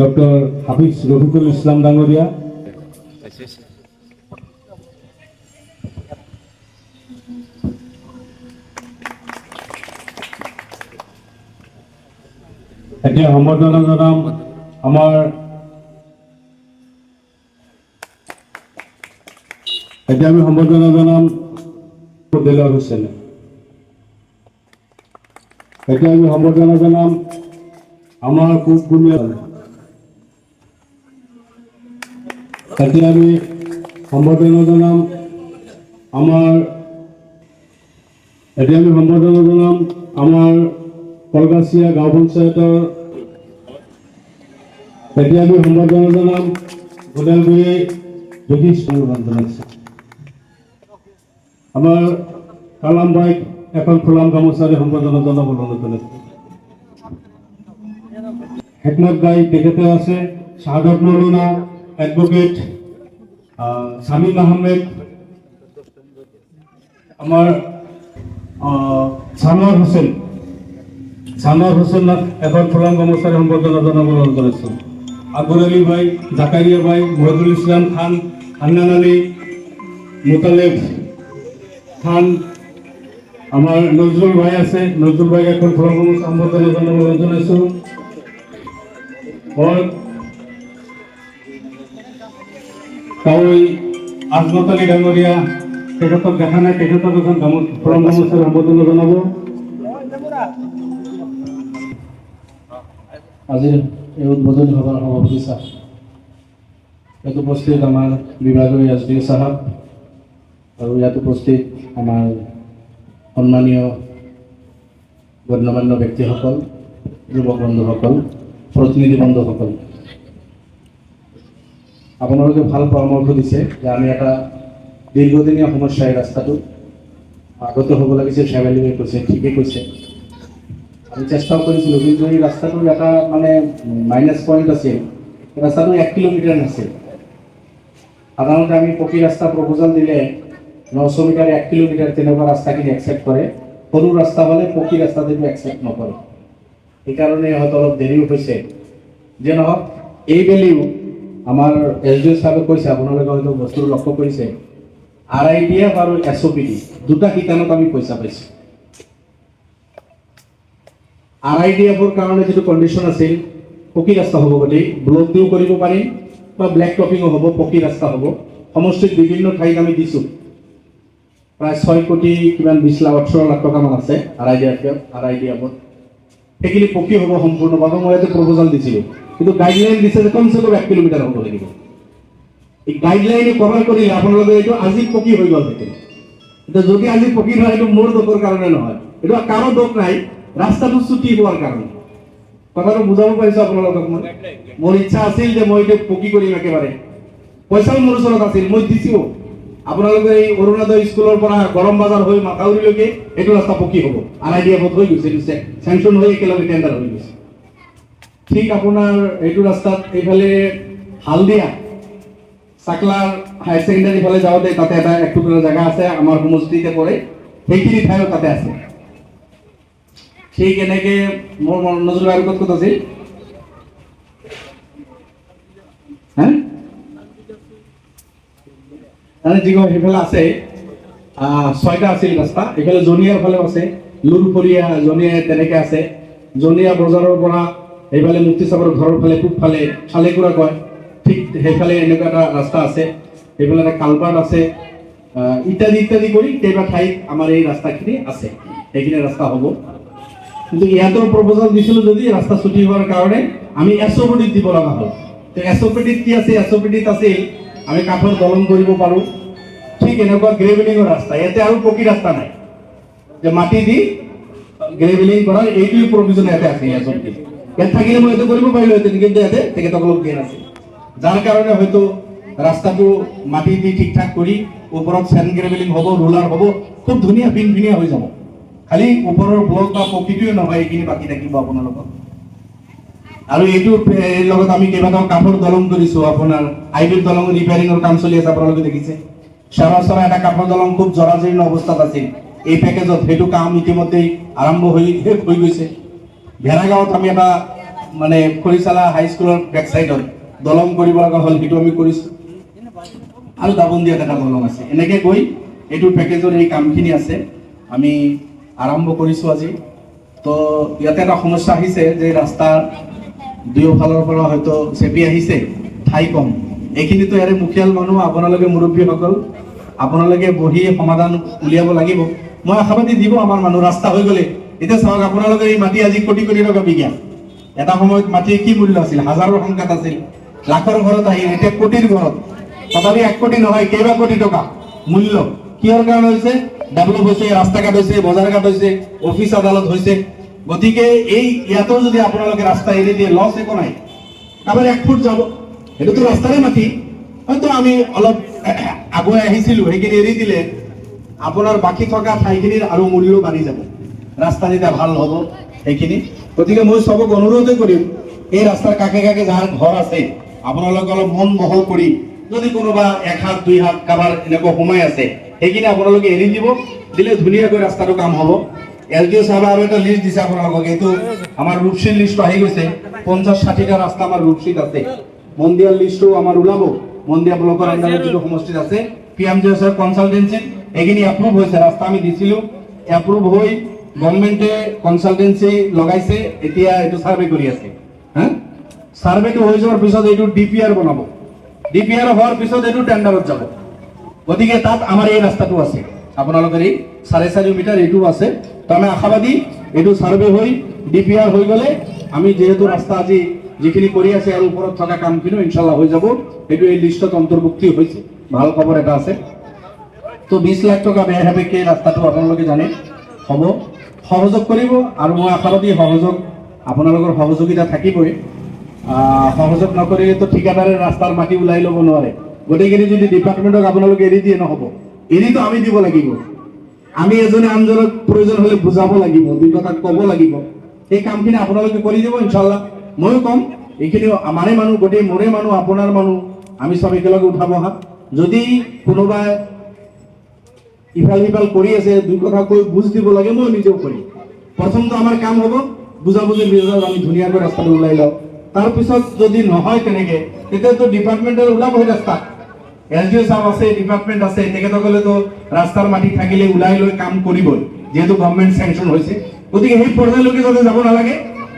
Doctor হাফিজ রফিকুল ইসলাম ডাঙ্গরিয়া। এতিয়া সম্বৰ্ধনা জনাম আমাৰ এতিয়া আমি সম্বৰ্ধনা জনাম দেলাৰ হুছেইন এতিয়া আমি সম্বৰ্ধনা জনাম আমাৰ পূব বুনিয়া এতিয়া আমি সম্বৰ্ধনা জনাম। আমাৰ এতিয়া আমি সম্বৰ্ধনা জনাম আমাৰ কলগাছিয়া গাঁও পঞ্চায়তৰ এতিয়া আমি সম্বৰ্ধনা জনাম ওদালগুৰি যোগীশ জনাইছোঁ আমাৰ কালাম বাইক এখন ফুলাম গামোচাৰে সম্বৰ্ধনা জনাবলৈ অনুৰোধ হেকমত গাই তেখেতে আছে শাহাদত মৌলানা এডভোকেট শামীম আহমেদ আহ, ছানোৱাৰ হুছেইন ছানোৱাৰ হুছেইনক এখন ফুলাম সম্বৰ্ধনা জনাবলৈ অনুৰোধ জনাইছোঁ আকবৰ আলী ভাই জাকাৰিয়া ভাই মহিদুল ইছলাম খান হান্নান আলী মুতালেব খান আমাৰ নজরুল ভাই আছে নজরুল ভাই এখন ফুলাম সম্বৰ্ধনা জনাবলৈ অনুৰোধ জনাইছোঁ কাউৰী আজমত আলী ডাঙৰীয়া, তেখেতক দেখা নাই, তেখেতক এখন গামোচ ফুলাম গামোচাৰ জনাব আজিৰ এই উদ্বোধনী সভাৰ সভাপতি ছাৰ। ইয়াত উপস্থিত আমাৰ বিভাগীয় এছ ডি চাহাব আৰু ইয়াত উপস্থিত আমাৰ সন্মানীয় গণ্যমান্য ব্যক্তিসকল, যুৱক বন্ধুসকল, প্ৰতিনিধি বন্ধুসকল। আপোনালোকে ভালো পৰামৰ্শ দিছে যে আমি এটা দীৰ্ঘদিনীয়া সমস্যা এই ৰাস্তাটো আগতে হ'ব লাগিছিল শেৱালিয়ে কৈছে ঠিকেই কৈছে আমি চেষ্টাও কৰিছিলোঁ কিন্তু এই ৰাস্তাটোৰ এটা মানে মাইনাছ পইণ্ট আছিল ৰাস্তাটো এক কিলোমিটাৰ নাছিল সাধাৰণতে আমি পকী ৰাস্তা প্ৰপ'জাল দিলে নশ মিটাৰ এক কিলোমিটাৰ তেনেকুৱা ৰাস্তাখিনি একচেপ্ট কৰে। সৰু ৰাস্তা হ'লে পকী ৰাস্তাটো একচেপ্ট নকৰে। সেইকাৰণে হয়তো অলপ দেৰিও হৈছে। যে নহওক এইবেলিও আমাৰ এছ ডি অ' চাহাবে কৈছে, আপোনালোকে হয়তো বস্তুটো লক্ষ্য কৰিছে। আৰ আই ডি এফ আৰু এছ অ' পি ডি দুটা শিতানত আমি পইচা পাইছোঁ। আৰ আই ডি এফৰ কাৰণে যিটো কণ্ডিশ্যন আছিল, পকী ৰাস্তা হ'ব বুলি ব্লক দিও কৰিব পাৰিম বা ব্লেক টপিঙো হ'ব, পকী ৰাস্তা হ'ব। সমষ্টিত বিভিন্ন ঠাইত আমি দিছোঁ। প্ৰায় ছয় কোটি কিমান বিছ লাখ, ওঠৰ লাখ টকামান আছে R I D F R I D এফত সেইখিনি পকী হ'ব সম্পূৰ্ণভাৱে, মই ইয়াতে প্ৰপ'জাল দিছিলোঁ। কিন্তু গাইডলাইন দিছে যে কমচে কম এক কিলোমিটাৰ হ'ব লাগিব। এই গাইডলাইনে কভাৰ কৰিলে আপোনালোকে এইটো আজি পকী হৈ গ'ল সেইটো এতিয়া যদি আজি পকী নহয়, এইটো মোৰ দোষৰ কাৰণে নহয়। এইটো কাৰো দোষ নাই, ৰাস্তাটো চুটি হোৱাৰ কাৰণে। কথাটো বুজাব পাৰিছো আপোনালোকক মই? মোৰ ইচ্ছা আছিল যে মই এইটো পকী কৰিম একেবাৰে। পইচাও মোৰ ওচৰত আছিল, মই দিছো আপোনালোকে এই অৰুণোদয় স্কুলৰ পৰা গৰম বজাৰ হৈ মাথাউৰিলৈকে এইটো ৰাস্তা পকী হ'ব। আৰ আই ডি এফত হৈ গৈছে চেংচন হৈ একেলগে টেণ্ডাৰ হৈ গৈছে। ঠিক আপোনাৰ এইটো ৰাস্তাত এইফালে হালদিয়া, চাকলাৰ হায়াৰ ছেকেণ্ডাৰী ফালে যাওঁতে তাতে এটা এক টুকুৰা জেগা আছে, আমাৰ সমষ্টিতে পৰে। সেইখিনি ঠাইও তাতে আছে। ঠিক এনেকে মোৰ নজৰুল আৰু ক'ত ক'ত আছিল? হা? যিখন সেইফালে আছে। ছয়টা আছিল ৰাস্তা। এইফালে জনিয়াৰ ফালেও আছে। লুৰফৰীয়া জনিয়া তেনেকে আছে। জনিয়া বজাৰৰ পৰা সেইফালে মুক্তি চাবৰ ঘৰৰ ফালে পূব ফালে খালেকুৰা কয়। ঠিক সেইফালে এনেকুৱা এটা ৰাস্তা আছে। সেইফালে এটা কালপাৰ্ট আছে। ইত্যাদি ইত্যাদি কৰি কেইবা ঠাইত আমাৰ এই ৰাস্তাখিনি আছে। সেইখিনি ৰাস্তা হ'ব। কিন্তু ইয়াতো প্ৰপ'জাল দিছিলোঁ যদি ৰাস্তা ছুটি হোৱাৰ কাৰণে আমি এছ অ' পিডিত দিব লগা হ'ল। তো এছ অ' পিডিত কি আছে? এছ অ' পিডিত আছিল, আমি কাঠৰ দলং কৰিব পাৰোঁ। ঠিক এনেকুৱা গ্ৰেভেলিঙৰ ৰাস্তা। ইয়াতে আৰু পকী ৰাস্তা নাই। যে মাটি দি গ্ৰেভেলিং কৰাৰ এইটোৱে প্ৰভিজন ইয়াতে আছে এছ অ' পিডিত ইয়াত থাকিলে মই এইটো কৰিব পাৰিলোহেঁতেন কিন্তু ইয়াতে তেখেতসকলক দিয়া নাছিল যাৰ কাৰণে হয়তো ৰাস্তাটো মাটি দি ঠিক ঠাক কৰি ওপৰত চেন গ্ৰেভেলিং হ'ব ৰোলাৰ হ'ব, খুব ধুনীয়া, ভিন হৈ যাব। খালি ওপৰৰ ব্লক বা প্ৰকৃতিয়ে নহয়, এইখিনি বাকী থাকিব আপোনালোকৰ আৰু এইটো, এৰ লগত আমি কেইবাটাও কাঠৰ দলং কৰিছো, আপোনাৰ আইবিৰ দলং ৰিপেয়াৰিঙৰ কাম চলি আছে আপোনালোকে দেখিছে। চাৰাচৰা এটা কাঠৰ দলং খুব জৰাজীৰ্ণ অৱস্থাত আছিল। এই পেকেজত সেইটো কাম ইতিমধ্যেই আৰম্ভ হৈ, শেষ হৈ গৈছে। ভেড়াগাঁৱত আমি এটা মানে খৰিচালা হাইস্কুলৰ বেক চাইডত দলং কৰিব লগা হ'ল, সেইটো আমি কৰিছোঁ। আৰু দাবন্দিয়াত এটা দলং আছে। এনেকৈ গৈ এইটো পেকেজৰ এই কামখিনি আছে, আমি আৰম্ভ কৰিছোঁ আজি। তো, ইয়াতে এটা সমস্যা আহিছে যে ৰাস্তাৰ দুয়োফালৰ পৰা হয়তো চেপি আহিছে, ঠাই কম। এইখিনিতো ইয়াৰে মুখিয়াল মানুহ, আপোনালোকে মুৰব্বীসকল, আপোনালোকে বহি সমাধান উলিয়াব লাগিব। মই আশাবাদী দিব আমাৰ মানুহ, ৰাস্তা হৈ গ'লে। এতিয়া চাওক, আপোনালোকে এই মাটি আজি কোটি কোটি টকা বিঘা। এটা সময়ত মাটিৰ কি মূল্য আছিল? হাজাৰৰ সংখ্যাত আছিল। লাখৰ ঘৰত আহিল, এতিয়া কোটিৰ ঘৰত। তথাপি এক কোটি নহয়, কেইবা কোটি টকা মূল্য। কিহৰ কাৰণে হৈছে? ডেভেলপ হৈছে ৰাস্তা ঘাট হৈছে, বজাৰ ঘাট হৈছে, অফিচ আদালত হৈছে। গতিকে এই, ইয়াতো যদি আপোনালোকে ৰাস্তা এৰি দিয়ে লছ একো নাই। কাৰোবাৰ এক ফুট যাব। সেইটোতো ৰাস্তাৰে মাটি। হয়তো আমি অলপ আগুৱাই আহিছিলো, সেইখিনি এৰি দিলে আপোনাৰ বাকী থকা ঠাইখিনিৰ আৰু মূল্য বাঢ়ি যাব। ৰাস্তা যেতিয়া ভালো হ'ব, সেইখিনি। গতিকে মই চবক অনুৰোধে কৰিম, এই ৰাস্তাৰ কাষে কাষে যাৰ ঘৰ আছে, আপোনালোকে অলপ মন বহল কৰি যদি কোনোবা এক হাত, দুই হাত কাৰোবাৰ এনেকুৱা সোমাই আছে, সেইখিনি আপোনালোকে এৰি দিব, দিলে ধুনীয়াকৈ ৰাস্তাটো কাম হ'ব। এল ডি অ' চাহাবে আৰু এটা লিষ্ট দিছে আপোনালোকক, এইটো আমাৰ ৰূপসীৰ লিষ্টটো আহি গৈছে পঞ্চাছ ষাঠিটা ৰাস্তা আমাৰ ৰূপসীত আছে। মন্দিয়াৰ লিষ্টটো আমাৰ ওলাব, মন্দিয়া ব্লকৰ আণ্ডাৰত যিটো সমষ্টিত আছে। পি এম জি এছৰ কনচালটেঞ্চিত এইখিনি এপ্ৰুভ হৈছে, ৰাস্তা আমি দিছিলোঁ এপ্ৰুভ হৈ গভৰ্ণমেণ্টে কনচালটেঞ্চি লগাইছে, এতিয়া এইটো ছাৰ্ভে কৰি আছে। হা? ছাৰ্ভেটো হৈ যোৱাৰ পিছত এইটো ডি বনাব। ডি পি হোৱাৰ পিছত এইটো টেণ্ডাৰত যাব। গতিকে তাত আমাৰ এই ৰাস্তাটো আছে। আপোনালোকৰ এই চাৰে চাৰি মিটাৰ এইটো আছে। তো আমি আশাবাদী, এইটো ছাৰ্ভে হৈ ডি পি আৰ হৈ গ'লে আমি যিহেতু ৰাস্তা আজি যিখিনি কৰি আছে আৰু ওপৰত থকা কামখিনিও ইনশাল্লাহ হৈ যাব। সেইটো এই লিষ্টত অন্তৰ্ভুক্তি হৈছে। ভালো খবৰ এটা আছে। তো বিশ লাখ টকা ব্যয় সাপেক্ষে ৰাস্তাটো আপোনালোকে জানে? হ'ব। সহযোগ কৰিব আৰু মই আশাবাদী সহযোগ আপোনালোকৰ সহযোগিতা থাকিবই। সহযোগ নকৰিলেতো ঠিকাদাৰে ৰাস্তাৰ মাটি ওলাই ল'ব নোৱাৰে। গোটেইখিনি যদি ডিপাৰ্টমেণ্টক আপোনালোকে এৰি দিয়ে নহ'ব। এৰিতো আমি দিব লাগিব। আমি এজনে আনজনক প্ৰয়োজন হ'লে বুজাব লাগিব দুই কথা ক'ব লাগিব। সেই কামখিনি আপোনালোকে কৰি দিব ইনশাল্লাহ ময়ো ক'ম, এইখিনি আমাৰে মানুহ, গোটেই মোৰে মানুহ, আপোনাৰ মানুহ, আমি চব একেলগে উঠাব হাত যদি কোনোবাই ইফাল সিফাল কৰি আছে দুই কথা কৈ বুজ দিব লাগে, মই নিজেও কৰিম প্ৰথমটো আমাৰ কাম হ'ব বুজাবুজিৰ ভিতৰত আমি ধুনীয়াকৈ ৰাস্তাটো ওলাই লওঁ। তাৰপিছত যদি নহয় তেনেকে, তেতিয়াতো ডিপাৰ্টমেণ্টৰ ওলাবই ৰাস্তা। এছ ডি অ' চাহ আছে, ডিপাৰ্টমেণ্ট আছে তেখেতসকলেতো ৰাস্তাৰ মাটি থাকিলে ওলাই লৈ কাম কৰিবই, যিহেতু গভৰ্ণমেণ্ট চেংচন হৈছে। গতিকে সেই পৰ্যায়লৈকে যাতে যাব নালাগে,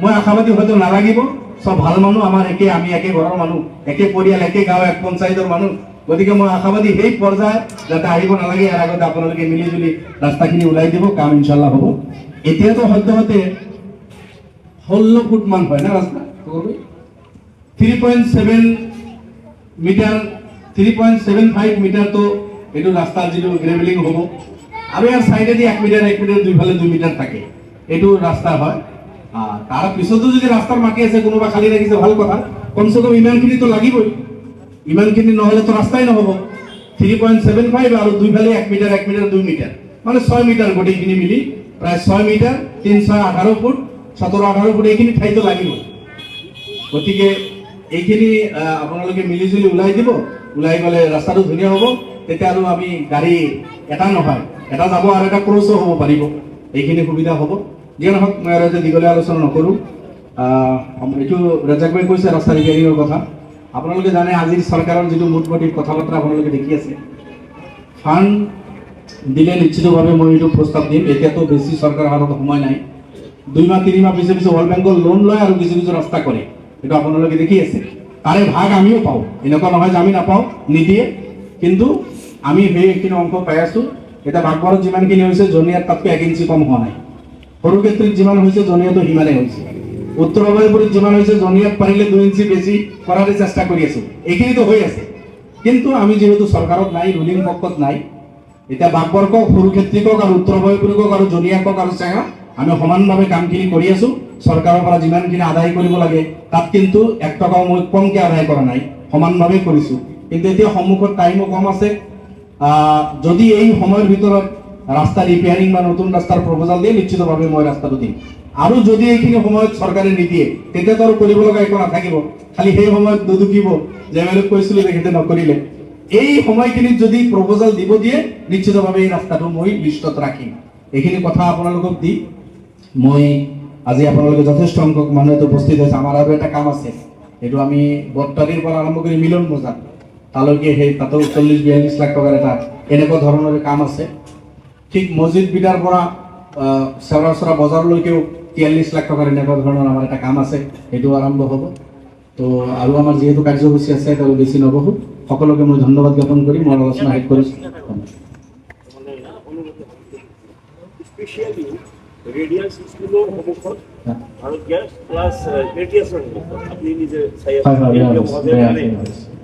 মই আশাবাদী হয়তো নালাগিব। চব ভালো মানুহ, আমাৰ একে, আমি একে ঘৰৰ মানুহ, একে পৰিয়াল, একে গাঁও, এক পঞ্চায়তৰ মানুহ। গতিকে মই আশাবাদী সেই পৰ্যায় যাতে আহিব নালাগে ইয়াৰ আগতে আপোনালোকে মিলি জুলি ৰাস্তাখিনি ওলাই দিব কাম ইনশাল্লাহ হ'ব। এতিয়াতো সদ্যহতে ষোল্ল ফুট মান হয় না ৰাস্তা? Three point seven metre three point seven five মিটাৰটো এইটো ৰাস্তাৰ যিটো গ্ৰেভেলিং হ'ব। আৰু ইয়াৰ চাইডেদি এক মিটাৰ এক মিটাৰ দুইফালে দুই মিটাৰ থাকে। এইটো ৰাস্তা হয়। তাৰ পিছতো যদি ৰাস্তাৰ মাটি আছে কোনোবা খালী ৰাখিছে ভালো কথা। কমচে কম ইমানখিনিতো লাগিবই। ইমানখিনি নহ'লেতো ৰাস্তাই নহ'ব। থ্ৰী পইণ্ট ছেভেন ফাইভ আৰু দুইফালে এক মিটাৰ এক মিটাৰ, দুই মিটাৰ। মানে ছয় মিটাৰ গোটেইখিনি মিলি, প্ৰায় ছয় মিটাৰ তিনি ছয় আঠাৰ ফুট, সোতৰ আঠাৰ ফুট এইখিনি ঠাইতো লাগিবই গতিকে এইখিনি আপোনালোকে মিলি জুলি ওলাই দিব। ওলাই গ'লে ৰাস্তাটো ধুনীয়া হ'ব। তেতিয়া আৰু আমি গাড়ী এটা নহয়, এটা যাব আৰু এটা ক্ৰছো হ'ব পাৰিব। এইখিনি সুবিধা হ'ব। যিয়ে নহওক, মই আৰু দীঘলীয়া আলোচনা নকৰোঁ। এইটো ৰাজাক ভাই কৈছে ৰাস্তা ৰিপেয়াৰিঙৰ কথা। আপোনালোকে জানে আজিৰ চৰকাৰৰ যিটো মুঠমুঠি কথা বতৰা আপোনালোকে দেখি আছে। ফাণ্ড দিলে নিশ্চিতভাৱে মই এইটো প্ৰস্তাৱ দিম। এতিয়াতো বেছি চৰকাৰৰ হাতত সময় নাই। দুই মাহ, তিনি মাহ পিছে পিছে ৱৰ্ল্ড বেংকৰ লোন লয় আৰু কিছু কিছু ৰাস্তা কৰে। এইটো আপোনালোকে দেখি আছে। তাৰে ভাগ আমিও পাওঁ। এনেকুৱা নহয় যে আমি নাপাওঁ, নিদিয়ে। কিন্তু আমি সেই অংশ পাই আছোঁ। এতিয়া বাগবাৰত যিমানখিনি হৈছে, জনিয়াত তাতকৈ এক ইঞ্চি কম হোৱা নাই। সৰু ক্ষেত্ৰত যিমান হৈছে, জনিয়াতো সিমানেই হৈছে। উত্তৰ অভয়পুৰীত যিমান হৈছে জনিয়াত পাৰিলে দুই ইঞ্চি বেছি কৰাৰ চেষ্টা কৰি আছোঁ। এইখিনিতো হৈ আছে। কিন্তু আমি যিহেতু চৰকাৰত নাই, ৰুলিং পক্ষত নাই, এতিয়া বাগবৰ কওক সৰু ক্ষেত্ৰী কওক আৰু উত্তৰ কওক আৰু জনিয়া কওক আৰু আমি সমানভাৱে কামখিনি কৰি আছো। চৰকাৰৰ পৰা যিমানখিনি আদায় কৰিব লাগে, তাত কিন্তু এক টকাও মই কমকৈ আদায় কৰা নাই, সমানভাৱে কৰিছো। কিন্তু এতিয়া সন্মুখত টাইমো কম আছে। যদি এই সময়ৰ ভিতৰত ৰাস্তা ৰিপেয়াৰিং বা নতুন ৰাস্তাৰ প্ৰপ'জাল দিয়ে, নিশ্চিতভাৱে মই ৰাস্তাটো দিম। আৰু যদি এইখিনি সময়ত চৰকাৰে নিদিয়ে তেতিয়াতো আৰু কৰিব লগা একো নাথাকিব। খালি সেই সময়ত নুদুকিব যে এম এল কৈছিলো তেখেতে নকৰিলে। এই সময়খিনিত যদি প্ৰপ'জাল দিব দিয়ে, নিশ্চিতভাৱে এই ৰাস্তাটো মই লিষ্টত ৰাখিম। এইখিনি কথা আপোনালোকক দি মই আজি আপোনালোকে যথেষ্ট সংখ্যক ইয়াত উপস্থিত হৈছে। আমাৰ আৰু এটা কাম আছে। এইটো আমি বট্টাৰীৰ পৰা আৰম্ভ কৰি মিলন বজাৰ, তালৈকে সেই তাতো চল্লিছ বিয়াল্লিছ লাখ টকাৰ এটা এনেকুৱা ধৰণৰ কাম আছে। ঠিক মছজিদ বিদাৰ পৰা চেৰা চেৰা বজাৰলৈকেও তিয়াল্লিছ লাখ টকাৰ এনেকুৱা ধৰণৰ আমাৰ এটা কাম আছে সেইটো আৰম্ভ হ'ব। তো আৰু আমাৰ যিহেতু কাৰ্যসূচী আছে তেওঁ বেছি নবহো সকলোকে মই ধন্যবাদ জ্ঞাপন কৰি মোৰ আলোচনা শেষ কৰিছোঁ।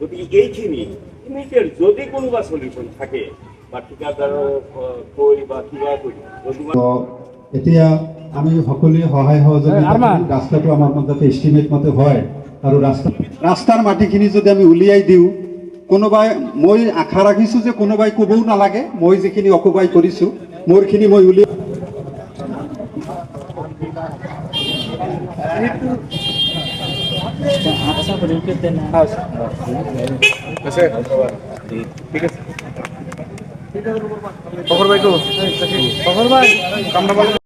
গতিকে এইখিনি যদি কোনোবা চলিউশ্যন থাকে এতিয়া আমি সকলোৱে সহায় সহযোগিতা ৰাস্তাটো আমাৰ মতে এষ্টিমেট মতে হয় আৰু ৰাস্তা ৰাস্তাৰ মাটিখিনি যদি আমি উলিয়াই দিওঁ কোনোবাই মই আশা ৰাখিছোঁ যে কোনোবাই ক'বও নালাগে মই যিখিনি অকুপাই কৰিছোঁ মোৰখিনি মই উলিয়াই খবর ভাই কো? খবর ভাই কামটা